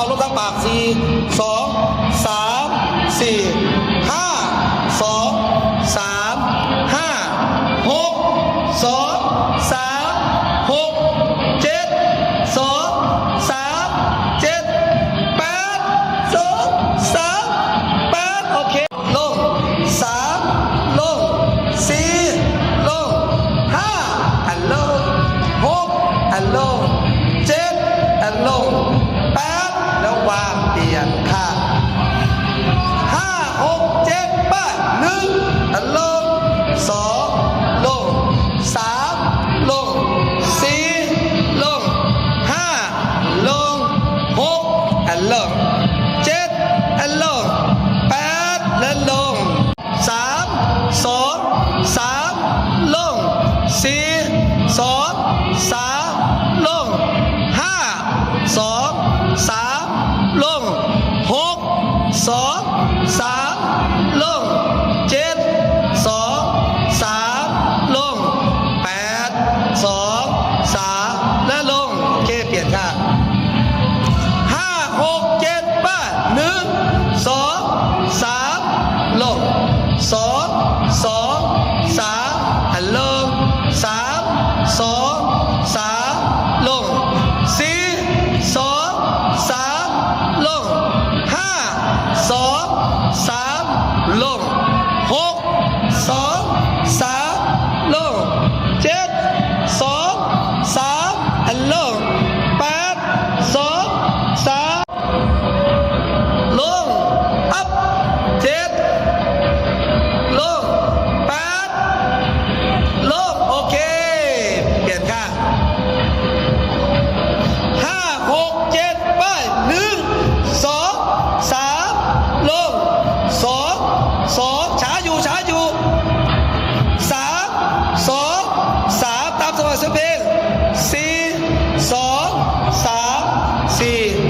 เอาลบทั้งปากสี่สองสามสี่ห้าสอง 八 see